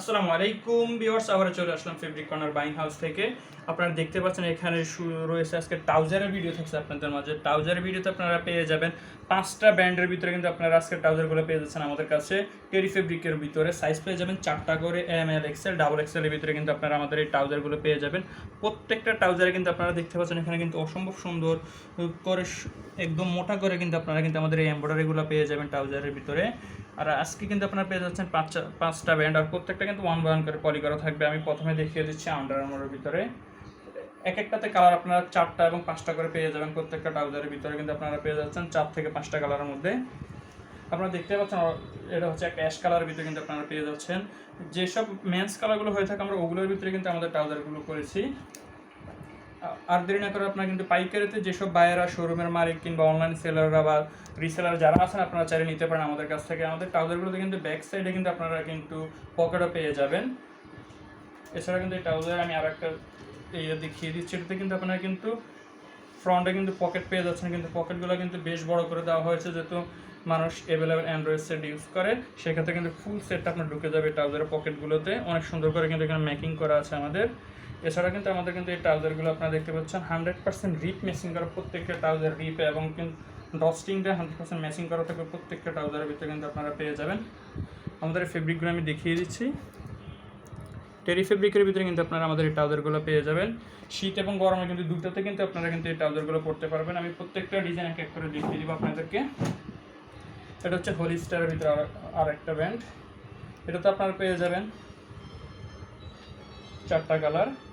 আসসালামু আলাইকুম ভিউয়ার্স আবার চলে আসলাম ফেব্রিক কর্নার বাইং হাউস থেকে। আপনারা দেখতে পাচ্ছেন এখানে রয়েছে আজকে ট্রাউজারের ভিডিও থাকছে আপনাদের মাঝে। ট্রাউজারের ভিডিওতে আপনারা পেয়ে যাবেন পাঁচটা ব্র্যান্ডের ভিতরে কিন্তু আপনারা আজকে ট্রাউজারগুলো পেয়ে যাচ্ছেন আমাদের কাছে। টেরি ফেব্রিকের ভিতরে সাইজ পেয়ে যাবেন চারটা করে এম এল এক্সেল ডাবল এক্সেলের ভিতরে কিন্তু আপনারা আমাদের এই ট্রাউজারগুলো পেয়ে যাবেন। প্রত্যেকটা ট্রাউজারে কিন্তু আপনারা দেখতে পাচ্ছেন এখানে কিন্তু অসম্ভব সুন্দর করে একদম মোটা করে কিন্তু আপনারা কিন্তু আমাদের এই এমব্রয়ডারিগুলো পেয়ে যাবেন ট্রাউজারের ভিতরে। আর আজকে কিন্তু আপনারা পেয়ে যাচ্ছেন পাঁচটা পাঁচটা ব্যান্ড আর প্রত্যেকটা কিন্তু ওয়ান ওয়ান করে পলি করা থাকবে। আমি প্রথমে দেখিয়ে দিচ্ছি আন্ডার আর্মারের ভিতরে। এক একটাতে কালার আপনারা চারটা এবং পাঁচটা করে পেয়ে যাবেন প্রত্যেকটা ট্রাউজারের ভিতরে কিন্তু আপনারা পেয়ে যাচ্ছেন চার থেকে পাঁচটা কালারের মধ্যে। আপনারা দেখতে পাচ্ছেন এটা হচ্ছে একটা অ্যাশ কালারের ভিতরে কিন্তু আপনারা পেয়ে যাচ্ছেন। যেসব মেন্স কালারগুলো হয়ে থাকে, আমরা ওগুলোর ভিতরে কিন্তু আমাদের ট্রাউজারগুলো করেছি। আর দেরি না করে আপনারা কিন্তু পাইকারিতে যেসব বায়েরা শোরুমের মালিক কিংবা অনলাইন সেলাররা বা রিসেলার যারা আছেন, আপনারা চাইলে নিতে পারেন আমাদের কাছ থেকে। আমাদের ট্রাউজারগুলোতে কিন্তু ব্যাক সাইডে কিন্তু আপনারা কিন্তু পকেটও পেয়ে যাবেন। এছাড়া কিন্তু এই ট্রাউজার আমি আর একটা ইয়ে দেখিয়ে দিচ্ছি, এটাতে কিন্তু আপনারা কিন্তু ফ্রন্টে কিন্তু পকেট পেয়ে যাচ্ছেন। কিন্তু পকেটগুলো কিন্তু বেশ বড় করে দেওয়া হয়েছে, যেহেতু মানুষ অ্যাভেলেবেল অ্যান্ড্রয়েড সেট ইউজ করে, সেক্ষেত্রে কিন্তু ফুল সেটটা আপনার ঢুকে যাবে ট্রাউজারের পকেটগুলোতে অনেক সুন্দর করে কিন্তু এখানে মেকিং করা আছে আমাদের। এছাড়া কিন্তু আমাদের কিন্তু এই ট্রাউজারগুলো আপনারা দেখতে পাচ্ছেন। হান্ড্রেড পার্সেন্ট রিপ মেশিং করা প্রত্যেকটা ট্রাউজার রিপ এবং কিন্তু ডস্টিংটা হান্ড্রেড পার্সেন্ট মেশিং করা থাকবে প্রত্যেকটা ট্রাউজারের ভিতরে কিন্তু আপনারা পেয়ে যাবেন। আমাদের এই ফেব্রিকগুলো আমি দেখিয়ে দিচ্ছি। টেরি ফেব্রিকের ভিতরে কিন্তু আপনারা আমাদের এই ট্রাউজারগুলো পেয়ে যাবেন। শীত এবং গরমে কিন্তু দুটোতে কিন্তু আপনারা কিন্তু এই ট্রাউজারগুলো পড়তে পারবেন। আমি প্রত্যেকটা ডিজাইন এক এক করে দেখিয়ে দিব আপনাদেরকে। এটা হচ্ছে হোলি স্টারের ভিতরে আর- আর একটা ব্যান্ড। এটা তো আপনারা পেয়ে যাবেন চারটা কালার।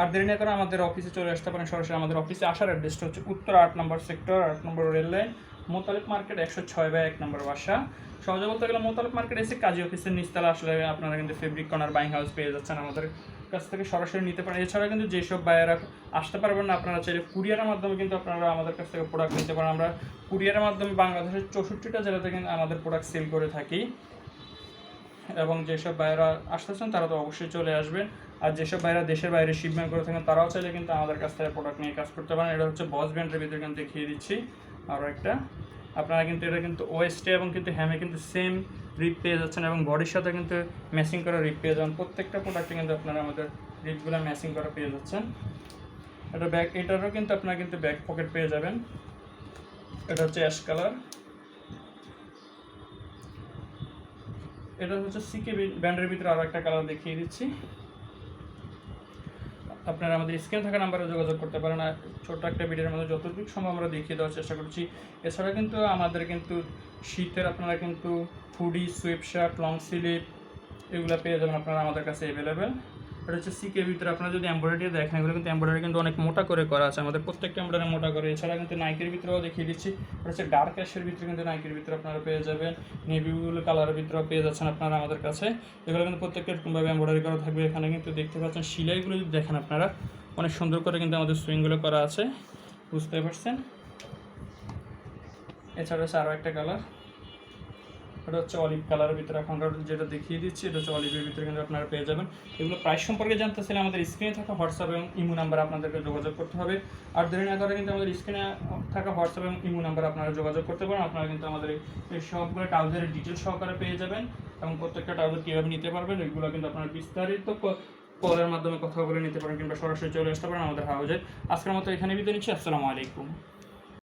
আর দেরি না করে আমাদের অফিসে চলে আসতে পারেন। সরাসরি আমাদের অফিসে আসার অ্যাড্রেসটা হচ্ছে উত্তর আট নম্বর সেক্টর আট নম্বর রেল লাইন মোতালিক মার্কেট একশো ছয় বাই এক নম্বর বাসা। সহজে বলতে গেলে মোতালিক মার্কেট এসে কাজী অফিসের নিচতলা আসলে আপনারা কিন্তু ফেব্রিক কর্নার বাইং হাউস পেয়ে যাচ্ছেন আমাদের কাছ থেকে সরাসরি নিতে পারেন। এছাড়া কিন্তু যেসব বায়েরা আসতে পারবেন না, আপনারা চাইলে কুরিয়ারের মাধ্যমে কিন্তু আপনারা আমাদের কাছ থেকে প্রোডাক্ট নিতে পারেন। আমরা কুরিয়ারের মাধ্যমে বাংলাদেশের চৌষট্টিটা জেলাতে কিন্তু আমাদের প্রোডাক্ট সেল করে থাকি। এবং যেসব বাইরা আসতেছেন, তারা তো অবশ্যই চলে আসবেন। আর যেসব বাইরা দেশের বাইরে শিপমেন্ট করে থাকেন, তারাও চাইলে কিন্তু আমাদের কাছ থেকে প্রোডাক্ট নিয়ে কাজ করতে পারেন। এটা হচ্ছে বস ব্যান্ডের ভিতরে কিন্তু দেখিয়ে দিচ্ছি আরও একটা। আপনারা কিন্তু, এটা কিন্তু ওয়েস্টে এবং কিন্তু হ্যামে কিন্তু সেম রিপ পেয়ে যাচ্ছেন এবং বডির সাথে কিন্তু ম্যাচিং করা রিপ পেয়ে যাবেন প্রত্যেকটা প্রোডাক্টে কিন্তু আপনারা আমাদের রিপগুলো ম্যাচিং করা পেয়ে যাচ্ছেন। এটা ব্যাক এটারও কিন্তু আপনারা কিন্তু ব্যাক পকেট পেয়ে যাবেন। এটা হচ্ছে অ্যাশ কালার এটা হচ্ছে সিকে ব্যান্ডের ভিতরে আরও একটা কালার দেখিয়ে দিচ্ছি। আপনারা আমাদের স্ক্রিনে থাকা নাম্বারে যোগাযোগ করতে পারেন, আর ছোট্ট একটা ভিডিওর মধ্যে যতটুকু সম্ভব আমরা দেখিয়ে দেওয়ার চেষ্টা করছি। এছাড়া কিন্তু আমাদের কিন্তু শীতের আপনারা কিন্তু ফুডি সুইপশার্ট লং স্লিভ এগুলো পেয়ে যাবেন আপনারা আমাদের কাছে অ্যাভেলেবেল এটা হচ্ছে সিকে ভিতরে আপনারা যদি এমব্রয়ডারি দেখেন, এগুলো কিন্তু এমব্রয়ডারি কিন্তু অনেক মোটা করে করা আছে। আমাদের প্রত্যেকটা এমব্রয়ডারি মোটা করে। এছাড়া কিন্তু নাইকের ভিতরেও দেখিয়ে দিচ্ছি। এটা হচ্ছে ডার্ক অ্যাশের ভিতরে কিন্তু নাইকের ভিতরে আপনারা পেয়ে যাবেন। নেভি ব্লু কালারের ভিতরেও পেয়ে যাচ্ছেন আপনারা আমাদের কাছে। এগুলো কিন্তু প্রত্যেকটা এরকমভাবে এমব্রয়ডারি করা থাকবে। এখানে কিন্তু দেখতে পাচ্ছেন সিলাইগুলো যদি দেখেন আপনারা, অনেক সুন্দর করে কিন্তু আমাদের সুইংগুলো করা আছে। বুঝতে পারছেন? এছাড়া হচ্ছে আরও একটা কালার এটা হচ্ছে অলিভ কালারের ভিতরে এখন যেটা দেখিয়ে দিচ্ছি, এটা হচ্ছে অলিভের ভিতরে কিন্তু আপনারা পেয়ে যাবেন। এগুলো প্রাইস সম্পর্কে জানতে চাইলে আমাদের স্ক্রিনে থাকা হোয়াটসঅ্যাপ এবং ইমো নাম্বার আপনাদেরকে যোগাযোগ করতে হবে। আর দেরি না করে কিন্তু আমাদের স্ক্রিনে থাকা হোয়াটসঅ্যাপ এবং ইমো নাম্বার আপনারা যোগাযোগ করতে পারেন। আপনারা কিন্তু আমাদের এই- সবগুলো ট্রাউজারের ডিটেলস সহকারে পেয়ে যাবেন এবং প্রত্যেকটা ট্রাউজার কীভাবে নিতে পারবেন, এগুলো কিন্তু আপনারা বিস্তারিত কলের মাধ্যমে কথা বলে নিতে পারেন কিংবা সরাসরি চলে আসতে পারেন আমাদের হাউজে আজকের মতো এখানে বিদায় নিচ্ছি। আসসালামু আলাইকুম।